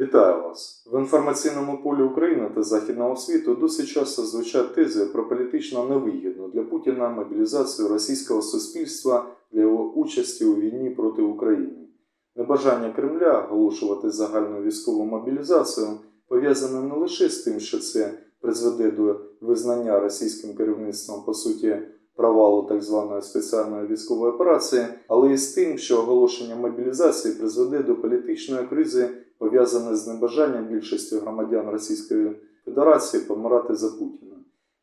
Вітаю вас! В інформаційному полі України та Західного світу досить часто звучать тези про політично невигідну для Путіна мобілізацію російського суспільства для його участі у війні проти України. Небажання Кремля оголошувати загальну військову мобілізацію пов'язане не лише з тим, що це призведе до визнання російським керівництвом по суті провалу так званої спеціальної військової операції, але і з тим, що оголошення мобілізації призведе до політичної кризи пов'язане з небажанням більшості громадян Російської Федерації помирати за Путіна.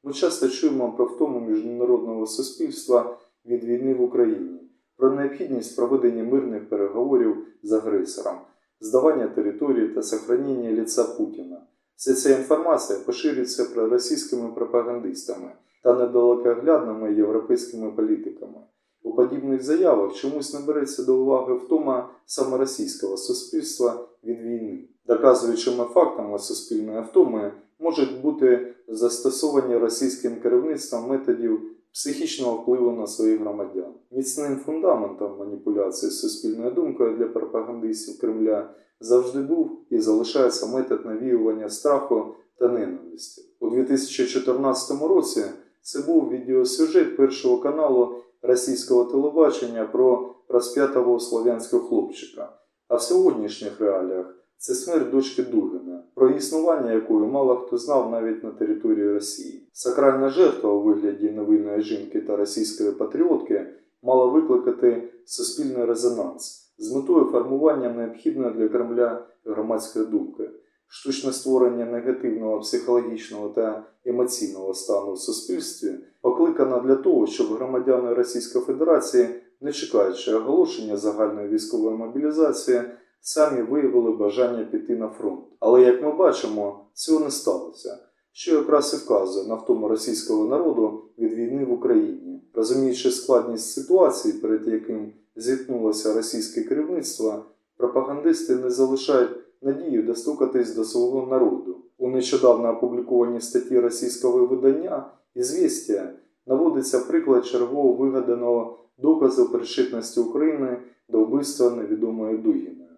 Ми часто чуємо про втому міжнародного суспільства від війни в Україні, про необхідність проведення мирних переговорів з агресором, здавання території та сохранення ліца Путіна. Вся ця інформація поширюється проросійськими пропагандистами та недалекоглядними європейськими політиками. У подібних заявах чомусь не береться до уваги втома саме російського суспільства від війни. Доказуючими фактами суспільної втоми можуть бути застосовані російським керівництвом методів психічного впливу на своїх громадян. Міцним фундаментом маніпуляції суспільною думкою для пропагандистів Кремля завжди був і залишається метод навіювання страху та ненависті. У 2014 році це був відеосюжет першого каналу російського телебачення про розп'ятого слов'янського хлопчика. А в сьогоднішніх реаліях це смерть дочки Дугина, про існування якої мало хто знав навіть на території Росії. Сакральна жертва у вигляді невинної жінки та російської патріотки мала викликати суспільний резонанс з метою формування необхідної для Кремля громадської думки. Штучне створення негативного психологічного та емоційного стану в суспільстві покликано для того, щоб громадяни Російської Федерації, не чекаючи оголошення загальної військової мобілізації, самі виявили бажання піти на фронт. Але як ми бачимо, цього не сталося, що якраз і вказує на втому російського народу від війни в Україні, розуміючи складність ситуації, перед яким зіткнулося російське керівництво, пропагандисти не залишають надію достукатись до свого народу. У нещодавно опублікованій статті російського видання «Ізвістія» наводиться приклад чергового вигаданого доказу причетності України до вбивства невідомої Дугіною.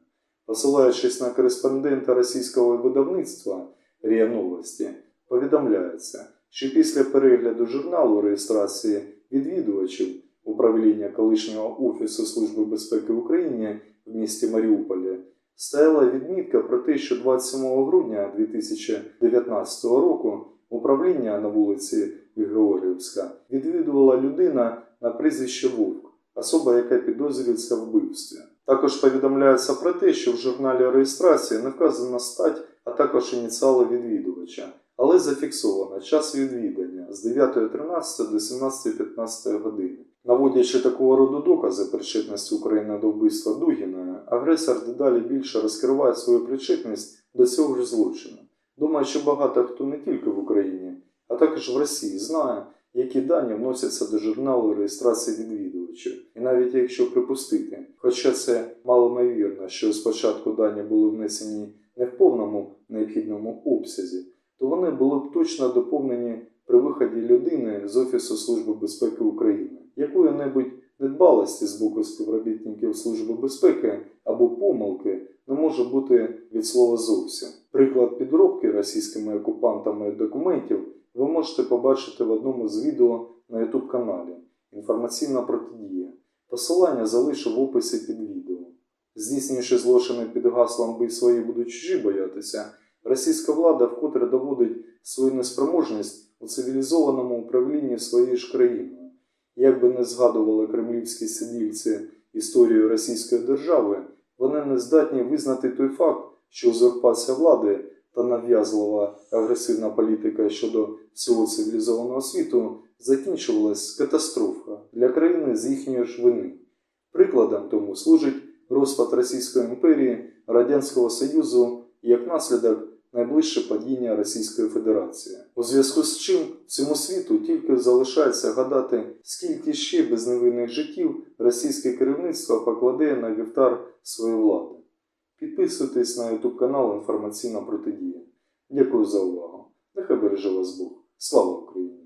Посилаючись на кореспондента російського видавництва РІА Новості, повідомляється, що після перегляду журналу реєстрації відвідувачів управління колишнього Офісу Служби безпеки України в місті Маріуполі стояла відмітка про те, що 27 грудня 2019 року управління на вулиці Георгіївська відвідувала людина на прізвище Вовк, особа, яка підозрюється в вбивстві. Також повідомляється про те, що в журналі реєстрації не вказана стать, а також ініціали відвідувача, але зафіксовано час відвідання з 9.13 до 17.15 години. Наводячи такого роду докази причетності України до вбивства Дугіної, агресор дедалі більше розкриває свою причетність до цього ж злочину. Думаю, що багато хто не тільки в Україні, а також в Росії знає, які дані вносяться до журналу реєстрації відвідувачів. І навіть якщо припустити, хоча це малоймовірно, що спочатку дані були внесені не в повному необхідному обсязі, то вони були б точно доповнені при виході людини з Офісу Служби безпеки України, якої-небудь недбалості з боку співробітників Служби безпеки або помилки не може бути від слова зовсім. Приклад підробки російськими окупантами документів ви можете побачити в одному з відео на YouTube каналі Інформаційна протидія. Посилання залишу в описі під відео. Здійснюючи злочини під гаслом «бий свої будуть чужі боятися, російська влада вкотре доводить свою неспроможність у цивілізованому управлінні своєю ж країною. Як би не згадували кремлівські сидільці історію Російської держави, вони не здатні визнати той факт, що узурпація влади та нав'язлива агресивна політика щодо всього цивілізованого світу закінчувалась катастрофа для країни з їхньої ж вини. Прикладом тому служить розпад Російської імперії, Радянського Союзу як наслідок найближче падіння Російської Федерації. У зв'язку з чим всьому світу тільки залишається гадати, скільки ще безневинних життів російське керівництво покладе на вівтар своєї влади. Підписуйтесь на YouTube канал Інформаційна протидія. Дякую за увагу. Нехай береже вас Бог. Слава Україні!